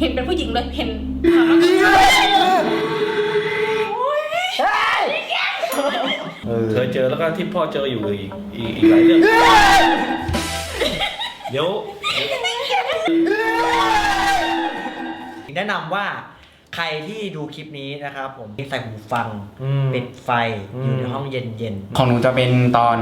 เห็นเป็นผู้หญิงเลย เห็นเคยเจอแล้วก็ที่พ่อเจออยู่อีกอีกอีกหลายเรื่อง เดี๋ยว แนะนำว่าใครที่ดูคลิปนี้นะครับผมใส่หูฟังอืมปิดไฟอืม อยู่ในห้องเย็นของหนูจะเป็นตอน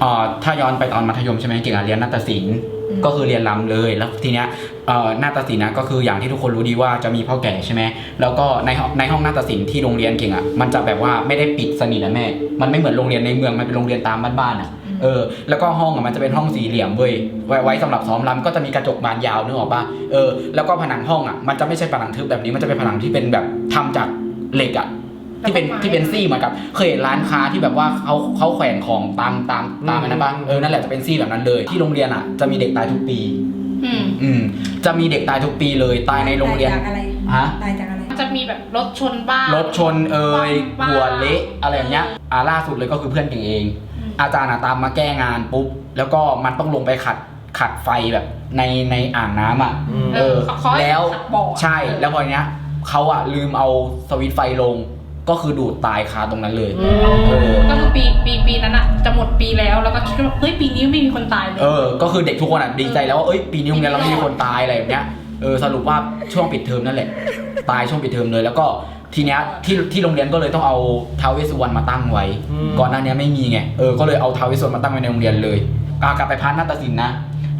เอ่อถ้าย้อนไปตอนมัธยมใช่ไหมเก่งอะเรียนนาฏศิลป์ ก็คือเรียนรำเลยแล้วทีเนี้ยเอ่อนาฏศิลป์นะก็คืออย่างที่ทุกคนรู้ดีว่าจะมีพ่อแก่ใช่ไหมแล้วก็ในห้องในห้องนาฏศิลป์ที่โรงเรียนเก่งอะมันจะแบบว่าไม่ได้ปิดสนิทนะแม่ มันไม่เหมือนโรงเรียนในเมืองมันเป็นโรงเรียนตามบ้านๆอะเออแล้วก็ห้องอะมันจะเป็นห้องสี่เหลี่ยมเว้ยไว้ไว้สำหรับซ้อมรำก็จะมีกระจกบานยาวนึกออกปะเออแล้วก็ผนังห้องอะมันจะไม่ใช่ผนังทึบแบบนี้มันจะเป็นผนังที่เป็นแบบทำจากเหล็กอะ ที่เป็นที่เป็นซี่เหมือนกับ เคยเห็นร้านค้าที่แบบว่าเขาเขาแขวนของตามตามตามอันนั้นปะเออนั่นแหละจะเป็นซี่แบบนั้นเลย ที่โรงเรียนอะจะมีเด็กตายทุกปี อืมอืม จะมีเด็กตายทุกปีเลยตายในโรงเรียนตายจากอะไรฮะตายจากอะไรจะมีแบบรถชนบ้านรถชนเอ่ยบ้าหัวเละอะไรอย่างเงี้ยอ่าล่าสุดเลยก็คือเพื่อนเก่งเองอืมอาจารย์อะตามมาแก้งานปุ๊บแล้วก็มันต้องลงไปขัดขัดไฟแบบในในอ่างน้ำอะอืมเออเขาเขาให้แล้วขัดบ่อใช่แล้วพอเนี้ยเขาอะลืมเอาสวิตช์ไฟลง ก็คือดูดตายคาตรงนั้นเลยเออก็คือปีปีปีนั้นอะจะหมดปีแล้วแล้วก็คิดว่าเฮ้ยปีนี้ไม่มีคนตายเลยเออ ก็คือเด็กทุกคนอะดีใจแล้วว่าเอ้ยปีนี้โรงเรียนเราไม่มีคนตายอะไรแบบเนี้ยเออสรุปว่าช่วงปิดเทอมนั่นแหละ ตายช่วงปิดเทอมเลยแล้วก็ทีเนี้ยที่ที่โรงเรียนก็เลยต้องเอาท้าวเวสสุวรรณมาตั้งไว้อืมก่อนหน้านี้ไม่มีไงเออก็เลยเอาท้าวเวสสุวรรณมาตั้งไว้ในโรงเรียนเลยกากลับไปพันนาฏศิลป์นะ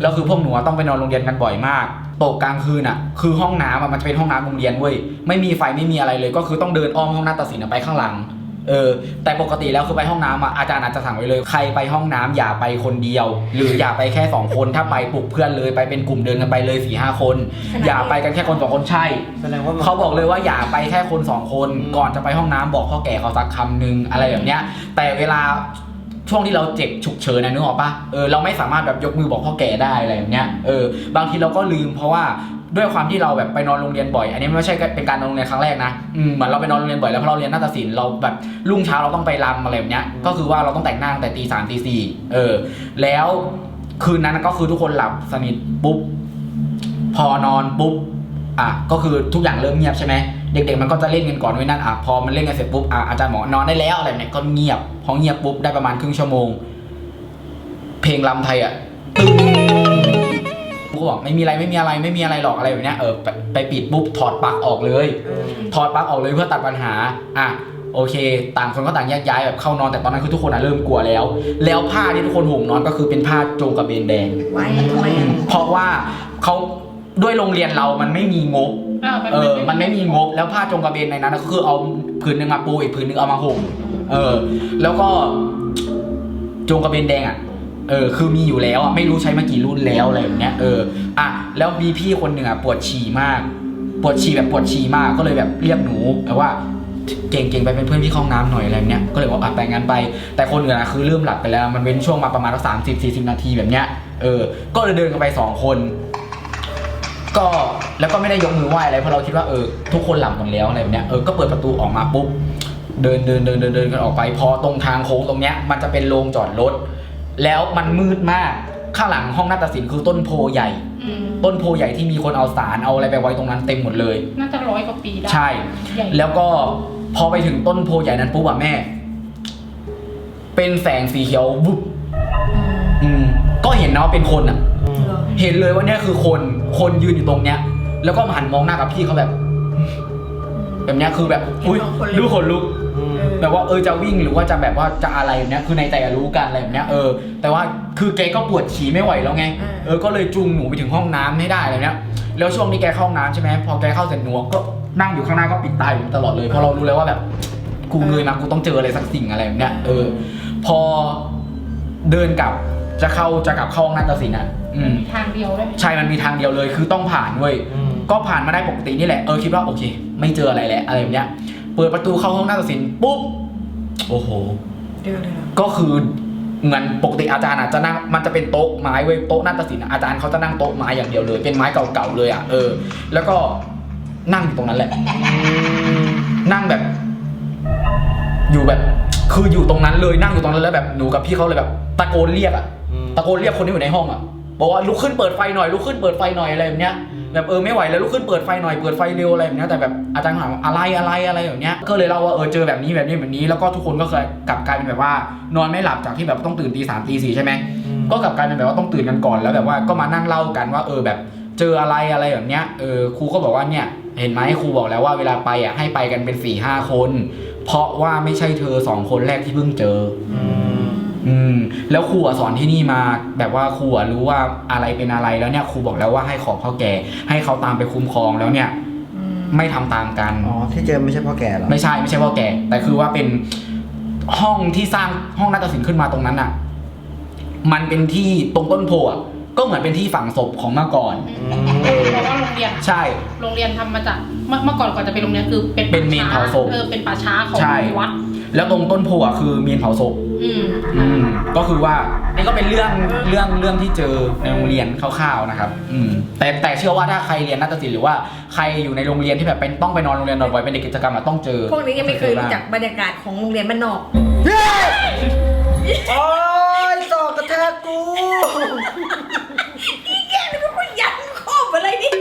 แล้วคือพวกหนูอะต้องไปนอนโรงเรียนกันบ่อยมาก ตกกลางคืนอะ คือห้องน้ำอะมันจะเป็นห้องน้ำโรงเรียนเว้ยไม่มีไฟไม่มีอะไรเลย ก็คือต้องเดินอ้อมห้องนาฏศิลป์อะไปข้างหลังเออแต่ปกติแล้วคือไปห้องน้ำอะอาจารย์อาจจะสั่งไว้เลย ใครไปห้องน้ำอย่าไปคนเดียว หรืออย่าไปแค่สองคนถ้าไปปลุกเพื่อนเลยไปเป็นกลุ่มเดินกันไปเลยสี่ห้าคนขนาดอย่าไปกันแค่คนสองคนใช่ๆแสดงว่ามันเขาบอกเลยว่าอย่าไปแค่คนสองคน ก่อนจะไปห้องน้ำบอกพ่อแก่เขาสักคำนึงอะไรแบบเนี้ยแต่เวลา ช่วงที่เราเจ็บฉุกเฉินนะนึกออกปะเออเราไม่สามารถแบบยกมือบอกพ่อแก่ได้อะไรแบบเนี้ยเออบางทีเราก็ลืมเพราะว่าด้วยความที่เราแบบไปนอนโรงเรียนบ่อย อันนี้ไม่ใช่เป็นการนอนโรงเรียนครั้งแรกนะอืมเหมือนเราไปนอนโรงเรียนบ่อยแล้วเพราะเราเรียนนาฏศิลป์เราแบบรุ่งเช้าเราต้องไปรำอะไรแบบเนี้ยก็คือว่าเราต้องแต่งหน้าแต่ตีสามตีสี่เออ แล้วคืนนั้นก็คือทุกคนหลับสนิทปุ๊บพอนอนปุ๊บอะก็คือทุกอย่างเริ่มเงียบใช่ไหม เด็กๆมันก็จะเล่นกันก่อนไว้นั่นอะพอมันเล่นกันเสร็จปุ๊บอะอาจารย์หมอนอนได้แล้วอะไรแบบเนี้ยก็เงียบพอเงียบปุ๊บได้ประมาณครึ่งชั่วโมง เพลงลำไทยอะตึ้งกูก็บอกไม่มีอะไรไม่มีอะไรไม่มีอะไรหรอกอะไรแบบเนี้ยเออไปไปปิดปุ๊บถอดปลั๊กออกเลย ถอดปลั๊กออกเลยเพื่อตัดปัญหาอะโอเค ต่างคนก็ต่างแยกย้ายแบบเข้านอนแต่ตอนนั้นคือทุกคนอะเริ่มกลัวแล้ว แล้วผ้าที่ทุกคนห่มนอนก็คือเป็นผ้าโจงกระเบนแดงไว้ทำไมอะเพราะว่าเขาด้วยโรงเรียนเรามันไม่มีงบ เออมันไม่มีงบแล้วผ้าจงกระเบนในนั้นก็คือเอาผืนหนึ่งมาปูอีกผืนหนึ่งเอามาห่มเออ แล้วก็จงกระเบนแดงอะเออคือมีอยู่แล้วอะไม่รู้ใช้มากี่รุ่นแล้วอะไรแบบเนี้ยเอออะแล้วมีพี่คนหนึ่งอะปวดฉี่มากปวดฉี่แบบปวดฉี่มากก็เลยแบบเรียกหนูแต่ว่าเก่งๆไปเป็นเพื่อนที่เข้าห้องน้ำหน่อยอะไรแบบเนี้ยก็เลยบอกอะไปงั้นไป แต่คนอื่นอะคือเริ่มหลับไปแล้ว มันเว้นช่วงมาประมาณสักสามสิบสี่สิบนาทีแบบเนี้ยเออ ก็เลยเดินกันไปสองคน ก็ แล้วก็ไม่ได้ยกมือไหว้อะไรเพราะเราคิดว่าเออทุกคนหลับหมดแล้วอะไรแบบเนี้ยเออก็เปิดประตูออกมาปุ๊บเดินเดินเดินเดินเดินกันออกไป พอตรงทางโค้งตรงเนี้ยมันจะเป็นโรงจอดรถแล้วมันมืดมากข้างหลังห้องนาฏศิลป์คือต้นโพใหญ่ อืมต้นโพใหญ่ที่มีคนเอาสารเอาอะไรไปไว้ตรงนั้นเต็มหมดเลย น่าจะร้อยกว่าปีได้ใช่ ใหญ่แล้วก็พอไปถึงต้นโพใหญ่นั้นปุ๊บอะแม่ เป็นแสงสีเขียววุบอืม ก็เห็นนะว่าเป็นคนอะเหรอเห็นเลยว่าเนี่ยคือคน คนยืนอยู่ตรงเนี้ย แล้วก็หันมองหน้ากับพี่เขาแบบ แบบเนี้ยคือแบบอุ้ยดูขนลุก แบบว่าเออจะวิ่งหรือว่าจะแบบว่าจะอะไรแบบเนี้ยคือในใจอะรู้กันอะไรแบบเนี้ยเออแต่ว่าคือแกก็ปวดฉี่ไม่ไหวแล้วไงเออก็เลยจูงหนูไปถึงห้องน้ำให้ได้อะไรเนี้ยแล้วช่วงที่แกเข้าห้องน้ำใช่ไหมพอแกเข้าเสร็จหนูก็นั่งอยู่ข้างหน้าก็ปิดตาอยู่ตลอดเลยเพราะเรารู้แล้วว่าแบบกูเงยมากูต้องเจออะไรสักสิ่งอะไรแบบเนี้ยเออ พอเดินกลับจะเข้าจะกลับเข้าห้องนาฏศิลป์อะอืมทางเดียวเลยใช่มันมีทางเดียวเลยคือต้องผ่านเว้ย ก็ผ่านมาได้ปกตินี่แหละเออคิดว่าโอเค ไม่เจออะไรแหละอะไรแบบเนี้ยเปิดประตูเข้าห้องนาฏศิลป์ปุ๊บโอ้โหเดี๋ยวเดี๋ยวก็คือเหมือนปกติอาจารย์อาจจะนั่งมันจะเป็นโต๊ะไม้เว้ยโต๊ะนาฏศิลป์อะอาจารย์เขาจะนั่งโต๊ะไม้อย่างเดียวเลย เป็นไม้เก่าๆเลยอะเออ แล้วก็นั่งอยู่ตรงนั้นแหละ นั่งแบบ อยู่แบบ คืออยู่ตรงนั้นเลยนั่งอยู่ตรงนั้นแล้วแบบหนูกับพี่เขาเลยแบบตะโกนเรียกอะตะโกนเรียกคนที่อยู่ในห้องอะบอกว่าลุกขึ้นเปิดไฟหน่อยลุกขึ้นเปิดไฟหน่อยอะไรแบบเนี้ยอืม แบบเออไม่ไหวแล้วลุกขึ้นเปิดไฟหน่อยเปิดไฟเร็วอะไรแบบเนี้ยแต่แบบอาจารย์ถามว่าอะไรอะไรอะไรแบบเนี้ยก็เลยเล่าว่าเออเจอแบบนี้แบบนี้แบบนี้ แล้วก็ทุกคนก็เคยกลับกลายเป็นแบบว่านอนไม่หลับจากที่แบบต้องตื่นตีสามตีสี่ใช่ไหมก็กลับกลายเป็นแบบว่าต้องตื่นกันก่อนแล้วแบบว่าก็มานั่งเล่ากันว่าเออแบบเจออะไรอะไรแบบเนี้ยเออครูก็บอกว่าเนี่ยเห็นไหมครูบอกแล้วว่าเวลาไปอะให้ไปกันเป็น4ี่ห้าคน เพราะว่าไม่ใช่เธอสองคนแรกที่เพิ่งเจอ อืมแล้วครูอะสอนที่นี่มาแบบว่าครูอะรู้ว่าอะไรเป็นอะไรแล้วเนี่ยครูบอกแล้วว่าให้ขอพ่อแก่ ให้เขาตามไปคุ้มครองแล้วเนี่ย อืมไม่ทำตามกัน อ๋อที่เจอไม่ใช่พ่อแก่หรอไม่ใช่ไม่ใช่พ่อแก่ แต่คือว่าเป็นห้องที่สร้างห้องนาฏศิลป์ขึ้นมาตรงนั้นอะ มันเป็นที่ตรงต้นโพอะก็เหมือนเป็นที่ฝังศพของเมื่อก่อน เพราะว่าโรงเรียน ใช่ โรงเรียนทำมาจากเมื่อเมื่อก่อนก่อนจะเป็นโรงเรียนคือเป็นเป็นเมนเผาศพเออเป็นป่าช้าของใช่ วัด แล้วตรงต้นโพอะคือเมนเผาศพอืม อืมก็คือว่านี่ก็เป็นเรื่องเรื่องเรื่องที่เจอในโรงเรียนคร่าวๆนะครับอืมแต่แต่เชื่อว่าถ้าใครเรียนนาฏศิลป์หรือว่าใครอยู่ในโรงเรียนที่แบบเป็นต้องไปนอนโรงเรียนบ่อยๆเป็นเด็กกิจกรรมอะต้องเจอพวกนี้ยังไม่เคยรู้จักบรรยากาศของโรงเรียนบ้านนอก โอ้ยสอกกระแทกกูแกนี่ก็คุณยันครอบอะไรนี่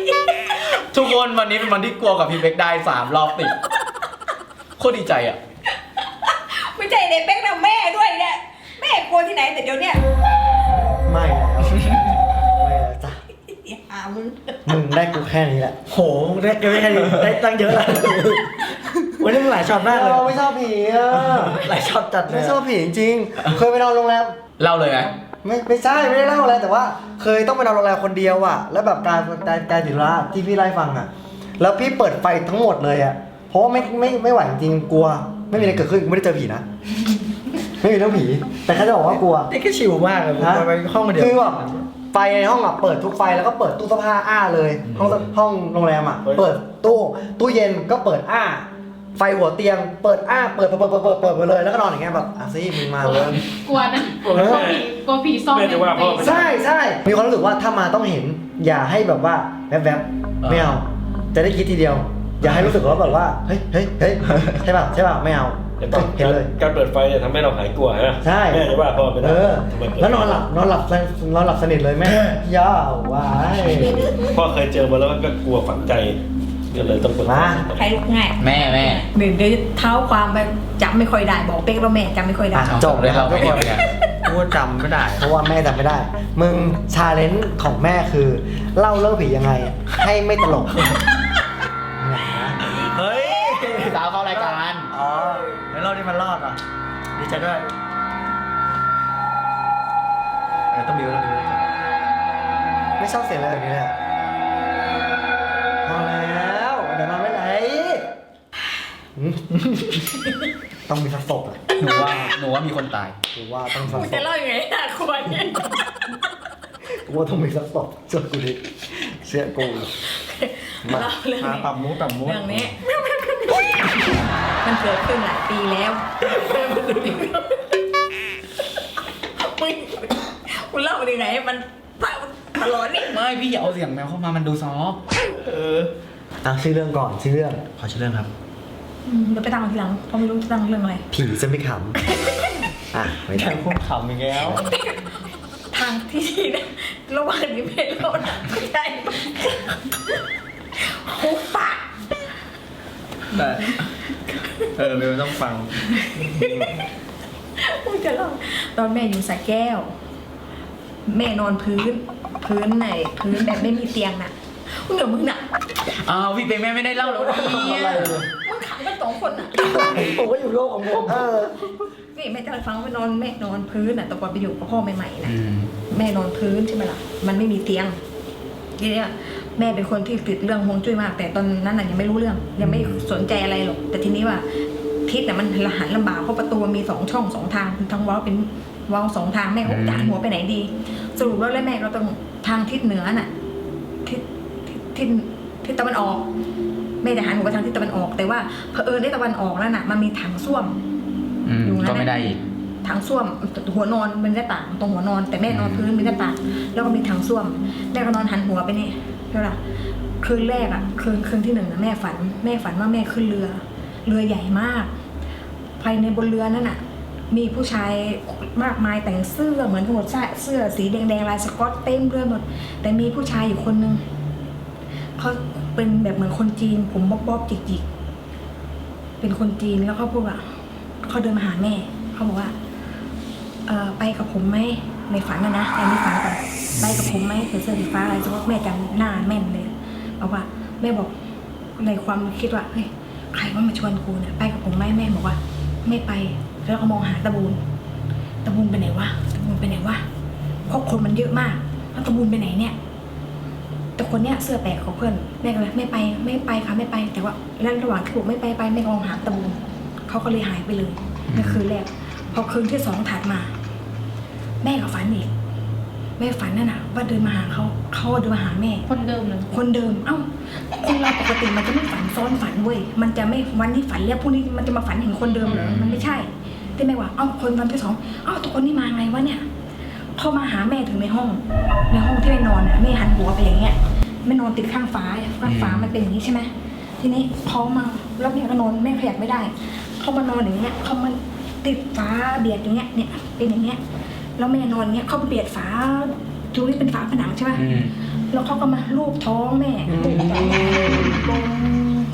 ทุกคนวันนี้เป็นวันที่กลัวกับพี่เบกได้สามรอบติดโคตรดีใจอะ ไม่ใช่ในเป๊กนะแม่ด้วยเนี่ยแม่กลัวที่ไหนแต่เดี๋ยวเนี้ยไม่แล้วไม่แล้วจ้ะอย่าหามึงมึงได้กูแค่นี้แหละโหได้เยอะแค่นี้ได้ตั้งเยอะเลยวันนี้มึงหลายช็อตมากเลยไม่ชอบผีอะหลายช็อตจัดเลยไม่ชอบผีจริงๆเคยไปนอนโรงแรมเล่าเลยไหมไม่ไม่ใช่ไม่ได้เล่าอะไรแต่ว่า เคยต้องไปนอนโรงแรมคนเดียวอะ แล้วแบบการการการติดธุระที่พี่ไล่าให้ฟังอะ แล้วพี่เปิดไฟทั้งหมดเลยอะเพราะว่าไม่ไม่ไม่ไหวจริงๆกลัว ไม่มีอะไรเกิดขึ้นไม่ได้เจอผีนะ ไม่มีเรื่องผี แต่แค่จะบอกว่ากลัว นี่ก็ชิลมากเลยฮะ ไปห้องมาเดียวคือแบบไฟในห้องอะเปิดทุกไฟแล้วก็เปิดตู้เสื้อผ้าอ้าเลยห้องห้องโรงแรมอะเปิดตู้ตู้เย็นก็เปิดอ้า ไฟหัวเตียง เปิดอ้าเปิดเปิดเปิดเปิดเปิดเปิดเลยแล้วก็นอนอย่างเงี้ยแบบอะสิมึงมาเลยกลัวนะกลัวผีกลัวผีซ่อนแม่จะว่าพ่อไปใช่ใช่มีความรู้สึกว่าถ้ามาต้องเห็น อย่าให้แบบว่าแวบๆไม่เอาจะได้คิดทีเดียว อย่าให้รู้สึกว่าแบบว่าเฮ้ยเฮ้ยเฮ้ยใช่ป่ะใช่ป่ะไม่เอาเดี๋ยวก่อนเห็นเลย การเปิดไฟเนี่ยทำให้เราหายกลัวฮะใช่แม่จะว่าพ่อไม่ได้เออทำไมเปิดแล้วนอนหลับนอนหลับนอนหลับสนิทเลยแม่ย่าวายพ่อเคยเจอมาแล้วก็กลัวฝังใจก็เลยต้องเปิดไฟมาใครลุกง่ายแม่แม่หนึ่งเดี๋ยวเท้าความไปจำไม่ค่อยได้บอกเป๊กแล้วแม่จำไม่ค่อยได้อะจบเลยเราไม่ทุกคนเนี่ยกูก็จำไม่ได้ เพราะว่าแม่จำไม่ได้ มึงชาเลนจ์ของแม่คือ เล่าเรื่องผียังไง ให้ไม่ตลก มันรอดอะดีใจด้วยเออต้องบิวต้องบิวไม่ชอบเสียงอะไรแบบนี้เลยอะพอแล้วเดี๋ยวนอนไม่ไหนอืม ต้องมีสักศพอะหนูว่าหนูว่ามีคนตาย กูว่าต้องสักมึงศจะพเล่ายังไงน่ากลัวเนี่ยกูว่าต้องมีสักศพเชื่อกูดิเชื่อกูมาเล่าเรื่องมานี้ปรับมุ้งปรับมุ้งเรื่องนี้ มันเกิดขึ้นหลายปีแล้วมึงคุณเล่าไปถึงไหนมันตลอดนี่ไม่พี่อย่าเอาเสียงแมวเข้ามามันดูซอฟต์อะชื่อเรื่องก่อนชื่อเรื่องขอชื่อเรื่องครับอืมเดี๋ยวไปตั้งทีหลังเพราะไม่รู้จะตั้งเรื่องอะไรผีจะไม่ขำอะไม่ได้แข่งพวกขำอีกแล้วทางที่ดีนะระหว่างนี้ไม่เล่าหนังไม่ได้หูปาก ได้เออเบลต้องฟังมึงจะเล่าตอนแม่อยู่สระแก้ว แม่นอนพื้น พื้นไหน พื้นแบบไม่มีเตียงน่ะมึงเดี๋ยวมึงน่ะอ้าวพี่เป็นแม่ไม่ได้เล่าแล้วเนี่ยอะไรเลยมึงขังกันสองคนน่ะ ผมก็อยู่โลกของผมเออ นี่แม่จะไปฟังว่านอนแม่นอนพื้นน่ะแตอนก่อนไปอยู่กับพ่อใหม่ๆนะอืม แม่นอนพื้นใช่ไหมล่ะ มันไม่มีเตียงทีเนี้ย แม่เป็นคนที่ติดเรื่องฮวงจุ้ยมาก แต่ตอนนั้นน่ะยังไม่รู้เรื่อง ยังไม่สนใจอะไรหรอกแต่ทีนี้ว่าทิศน่ะมันหันลำบากเพราะประตูมันมีสองช่องสองทางคือทั้งเว้าเป็นเว้าสองทางแม่ก็จะหันหัวไปไหนดี สรุปแล้วแล้วแม่ก็ต้องทางทิศเหนือน่ะทิศทิศทิศทิศตะวันออกแม่จะหันหัวไปทางทิศตะวันออก แต่ว่าเผอิญในตะวันออกแล้วน่ะมันมีถังส้วมอืมอยู่นั่นก็ไม่ได้อีกถังส้วมหัวนอนเป็นหน้าต่างตรงหัวนอน แต่แม่นอนพื้นเป็นหน้าต่างแล้วก็มีถังส้วมแม่ก็นอนหันหัวไปนี่ ใช่ปะคืนแรกอะคืนคืนที่หนึ่งนะแม่ฝัน แม่ฝันว่าแม่ขึ้นเรือ เรือใหญ่มาก ภายในบนเรือนั่นน่ะมีผู้ชายมากมายแต่งเสื้อเหมือนกันหมดใส่เสื้อสีแดงๆลายสก๊อตเต็มเรือหมด แต่มีผู้ชายอยู่คนนึงเขาเป็นแบบเหมือนคนจีน ผมบ๊อบๆจิกๆ เป็นคนจีนแล้วเขาพูดว่าเขาเดินมาหาแม่เขาบอกว่า เออไปกับผมไหม ในฝันนะนะแต่ไม่ฝันก่อนไปกับผมไหมใส่เสื้อสีฟ้าอะไรสักว่าแม่จำหน้าแม่นเลยบอกว่าแม่บอกในความคิดว่าเฮ้ยใครว่ามาชวนกูเนี่ยไปกับผมไหมแม่บอกว่า ไม่ไปแล้วก็มองหาตะบูนตะบูนไปไหนวะตะบูนไปไหนวะเพราะคนมันเยอะมากแล้วตะบูนไปไหนเนี่ยแต่คนเนี้ยเสื้อแปลกของเพื่อนแม่ก็เลยไม่ไปไม่ไปค่ะไม่ไป แต่ว่าแล้วระหว่างที่บอกไม่ไปไปแม่ก็มองหาตะบูนเขาก็เลยหายไปเลยในคืนแรกพอคืนที่สองถัดมา แม่ก็ฝันอีก แม่ฝันนั่นน่ะ ว่าเดินมาหาเขาเขาเดินมาหาแม่ คนเดิมเลยคนเดิม เอ้าคนเราปกติมันจะไม่ฝันซ้อนฝันเว้ย มันจะไม่วันนี้ฝันแล้วพรุ่งนี้มันจะมาฝันเห็นคนเดิมเหรอ มันไม่ใช่ที่แม่ว่า เอ้าคนวันที่สอง เอ้าตัวคนนี้มาไงวะเนี่ยเข้ามาหาแม่ถึงในห้อง ในห้องที่แม่นอนอะแม่หันหัวไปอย่างเงี้ยแม่นอนติดข้างฟ้าข้างฟ้ามันเป็นอย่างนี้ใช่ไหมทีนี้เขามาแล้วแม่ก็นอนแม่ขยับไม่ได้ เขามานอนอย่างเงี้ยเขามาติดฟ้าเบียดอย่างเงี้ยเนี่ยเป็นอย่างเงี้ย แล้วแม่นอนอย่างเงี้ยเขาไปเบียดฝาจูนี่เป็นฝาผนังใช่ไหมอืมแล้วเขาก็มาลูบท้องแม่ลูบท้องแม่ลง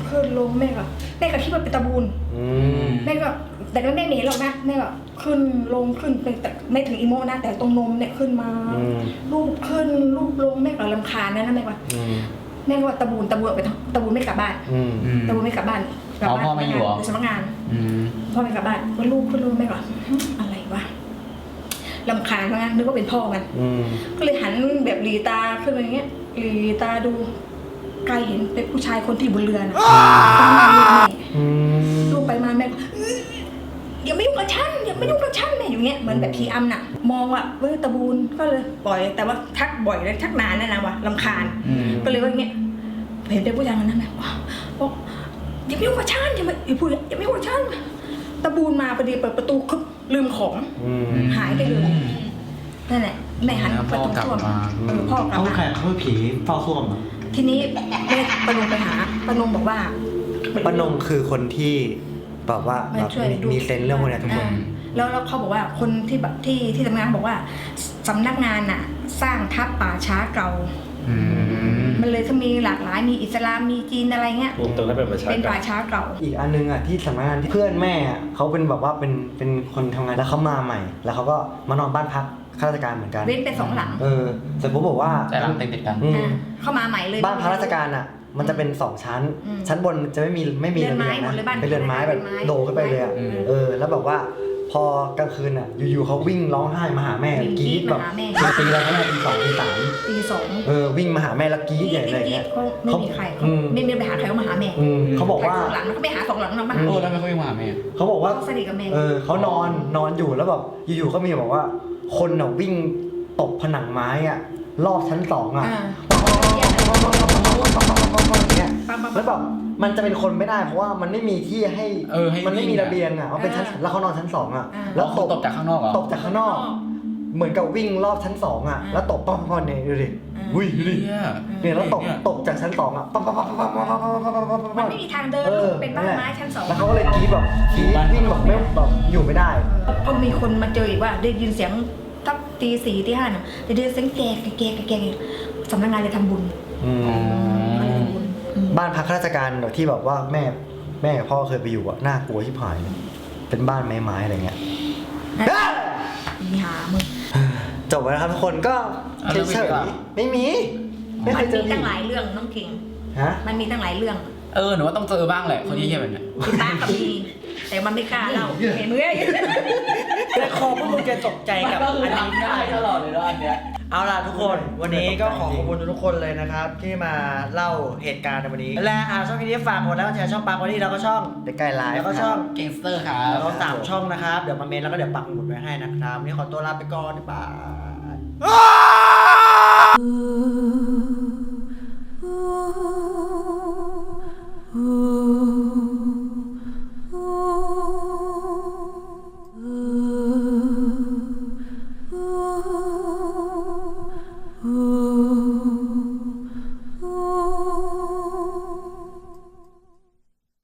ขึ้นลงแม่ก็แม่ก็คิดว่าเป็นตะบูนอืมแม่ก็แต่ก็แม่หนีหรอกนะแม่ก็ขึ้นลงขึ้นไปแต่ไม่ถึงอีโมนะแต่ตรงนมเนี่ยขึ้นมาอืมลูบขึ้นลูบลงแม่ก็ลำคาญนะนะแม่ว่าอืมแม่ก็ว่าตะบูนตะบูนออกไปทำตะบูนไม่กลับบ้านอืมอืมตะบูนไม่กลับบ้านกลัอ๋อบ้านพ่อไม่อยู่เหรอสำนักงานอืมพ่อไม่กลับบ้านก็ลูบขึ้นลูบแม่ก็หึอะไรวะ ลำคาญเพราะงั้นนึกว่าเป็นพ่อมัน อืม ก็เลยหันแบบหลีตาขึ้นมาอย่างเงี้ยหลีตาดูไกลเห็นเป็นผู้ชายคนที่อยู่บนเรือนะกำลังลูบแม่อืม ลูบไปมาแม่ก็อื้ออย่าไม่ยุ่งกับฉันอย่าไม่ยุ่งกับฉันแม่อยู่เงี้ยเหมือนแบบพีอัมน่ะ มองว่าเว้ยตะบูนก็เลยปล่อย แต่ว่าทักบ่อยเลยทักนานแล้วนะว่ะลำคาญ อืม ก็เลยว่าอย่างเงี้ยเห็นเป็นผู้ชายคนนั้นแบบบอกอย่าไม่ยุ่งกับฉันอย่ามาอย่าพูดอย่าไม่ยุ่งกับฉัน ตะบูนมาพอดีเปิดประตูคึบลืมของ อืม หายไปเลยนั่นแหละแม่หันแล้วปพ่ระอตูกลับส้วมมา เออพ่อกลับเขามา แข่เขาเป็นผีเฝ้าส้วมเหรอทีนี้แม่ปนงไปหาปนงบอกว่าป้านงคือคนที่แบบว่ามาแบบช่วยมีดูมีเซนส์เรื่องพวกเนี้ยทุกคน อ่าแล้วแล้วเขาบอกว่าคนที่แบบที่ที่ทำงานบอกว่าสำนักงานน่ะ สร้างทับป่าช้าเก่า อืม มันเลยจะมีหลากหลายมีอิสลามมีจีนอะไรเงี้ยรวมตรงนั้นเป็นประชาเป็นกาป่าร ช้าเก่า อีกอันนึงอะที่สำนักงานที่เพื่อนแม่อะเขาเป็นแบบว่าเป็นเป็นคนทำงานแล้วเขามาใหม่ แล้วเขาก็มานอนบ้านพักข้าราชการเหมือนกันเว้นเป็นสองหลัง เออเสร็จปุ๊บบอกว่าแต่หลังติดติดๆกัน อืมอ่าเข้ามาใหม่เลย บ้านพักราชการอะ มันจะเป็นสองชั้น อืมชั้นบนจะไม่มีไม่มีเรือนไม้ระบียงหมดเลยบ้านเป็นเรือนไม้แบบเรือนไม้ โดขึ้นไปเลยอะอืม เออแล้วแบบว่า พอกลางคืนอะ อยู่ๆเขาวิ่งร้องไห้มาหาแม่วิ่งกรี๊ดแบบมาหาแม่มาตีอะไรแม่ตีสองตีสามตีสองเออวิ่งมาหาแม่แล้วกรี๊ดใหญ่เลยอย่างเงี้ยเขาไม่มีใครเขาอืม ไม่มีไปหาใครเขามาหาแม่อืมเขาบอกว่าสองหลังแล้วก็ไปหาสองหลังแล้วมาอืหามโอ้แล้วไม่ค่อยมาแม่เขาบอกว่า เขาสนิทกับแม่เออเขานอนนอนอยู่แล้วแบบอยู่ๆก็มีบอกว่า คนน่ะวิ่งตกผนังไม้อะรอบชั้นสองอะ อ่าเนี่ยแล้วแบบ มันจะเป็นคนไม่ได้เพราะว่ามันไม่มีที่ให้เออให้มันไม่มีวิ่งอะ ระเบียงอะมันเป็นชั้นอ่าแล้วเขานอนชั้นสองอะอ่า แล้วเขาตบจากข้างนอกเหรอ ตบจากข้างนอก เหมือนกับวิ่งรอบชั้นสองอะอ่า แล้วตบป้อมป้อมเนี่ยดูดิอ่าอุ้ยดูดิเหี้ยเนี่ยแล้วตบเนี่ยตบจากชั้นสองอะปั๊บปั๊บปั๊บปั๊บปั๊บปั๊บปั๊บปั๊บปั๊บปั๊บมันปั๊บ ไม่มีทางเดินเออเป็นบ้านไม้ชั้นสองแล้วเขาก็เลยกรีดแบบกรีดวิ่งแบบไม่แบบอยู่ไม่ได้พอมีคนมาเจออีกว่าได้ยินเสียงทักตีสี่ตีห้าน่ะได้ยินเสียงแกกแกกแกกสำนักงานเลยทำบุญ อืมอะไรทำ บุญอืมบ้านพักข้าราชการแบบที่แบบว่าแม่แม่กับพ่อเคยไปอยู่อะน่ากลัวชิบหายเลยเป็นบ้านไม้ๆอะไรเงี้ย มีหามึงจบแล้วนะครับทุกคนก็อะแล้วเฉมียปะๆไม่มีไม่เคมัยนเจมีอตั้งหลายเรื่องน้องเก่ง ฮะมันมีตั้งหลายเรื่องเออหนูว่าต้องเจอบ้างแหละคนเยี่ยๆแบบเนี้ยพี่ตากับมีแต่มันไม่กล้าเล่าเห็นมือแต่คอพวกมึงจะตกใจกับอันนี้ได้ตลอดเลยนะอันเนี้ย เอาล่ะทุกคนวันนี้ก็ขอขอบคุณทุกคนเลยนะครับ ที่มาเล่าเหตุการณ์ในวันนี้ และช่องนี้ฝากกดแล้วแชร์ช่องปาร์คอตี้แล้วก็ช่องเด็กไก่ไลฟ์แล้วก็ช่องเกมสเตอร์ครับแล้วก็สามช่องนะครับ เดี๋ยวมาเมนแล้วก็เดี๋ยวปักหมุดไว้ให้นะครับวันนี้ขอตัวลาไปก่อนบ๊ายบาย Ooh.